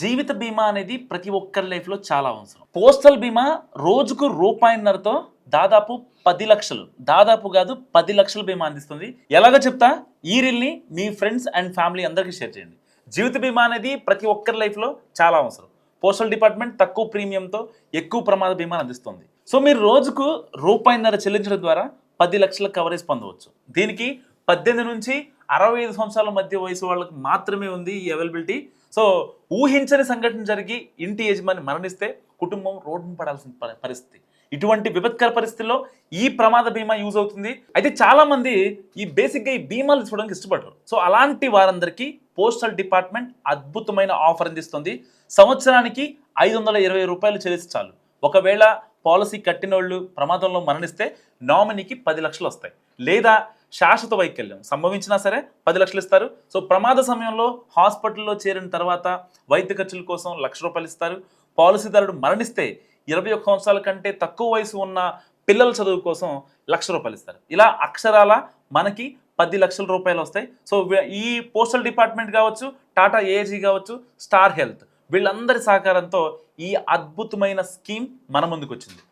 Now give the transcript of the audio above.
జీవిత బీమా అనేది ప్రతి ఒక్కరి లైఫ్లో చాలా అవసరం. పోస్టల్ బీమా రోజుకు రూపాయిన్నరతో దాదాపు పది లక్షలు. దాదాపు కాదు పది లక్షల బీమా అందిస్తుంది. ఎలాగో చెప్తా? ఈ రీల్ని మీ ఫ్రెండ్స్ అండ్ ఫ్యామిలీ అందరికీ షేర్ చేయండి. జీవిత బీమా అనేది ప్రతి ఒక్కరి లైఫ్లో చాలా అవసరం. పోస్టల్ డిపార్ట్మెంట్ తక్కువ ప్రీమియంతో ఎక్కువ ప్రమాద బీమా అందిస్తుంది. సో మీరు రోజుకు రూపాయిన్నర చెల్లించడం ద్వారా పది లక్షల కవరేజ్ పొందవచ్చు. దీనికి పద్దెనిమిది నుంచి అరవై ఐదు సంవత్సరాల మధ్య వయసు వాళ్ళకి మాత్రమే ఉంది ఈ అవైలబిలిటీ సో ఊహించని సంఘటన జరిగి ఇంటి యజమాని మరణిస్తే కుటుంబం రోడ్డున పడాల్సిన పరిస్థితి. ఇటువంటి విపత్కర పరిస్థితుల్లో ఈ ప్రమాద బీమా యూజ్ అవుతుంది. అయితే చాలా మంది ఈ బేసిక్గా ఈ బీమాలు తీసుకోవడానికి ఇష్టపడరు. సో అలాంటి వారందరికీ పోస్టల్ డిపార్ట్మెంట్ అద్భుతమైన ఆఫర్ అందిస్తుంది. సంవత్సరానికి ఐదు వందల ఇరవై రూపాయలు చెల్లిస్తే చాలు. ఒకవేళ పాలసీ కట్టిన వాళ్ళు ప్రమాదంలో మరణిస్తే నామినీకి పది లక్షలు వస్తాయి. లేదా శాశ్వత వైకల్యం. సంభవించినా సరే పది లక్షలు ఇస్తారు. సో ప్రమాద సమయంలో హాస్పిటల్లో చేరిన తర్వాత వైద్య ఖర్చుల కోసం లక్ష రూపాయలు ఇస్తారు. పాలసీదారుడు మరణిస్తే ఇరవై ఒక్క సంవత్సరాల కంటే తక్కువ వయసు ఉన్న పిల్లల చదువు కోసం లక్ష రూపాయలు ఇస్తారు. ఇలా అక్షరాల మనకి పది లక్షల రూపాయలు వస్తాయి. సో ఈ పోస్టల్ డిపార్ట్మెంట్ కావచ్చు టాటా ఏజీ కావచ్చు స్టార్ హెల్త్ వీళ్ళందరి సహకారంతో ఈ అద్భుతమైన స్కీమ్ మన ముందుకు వచ్చింది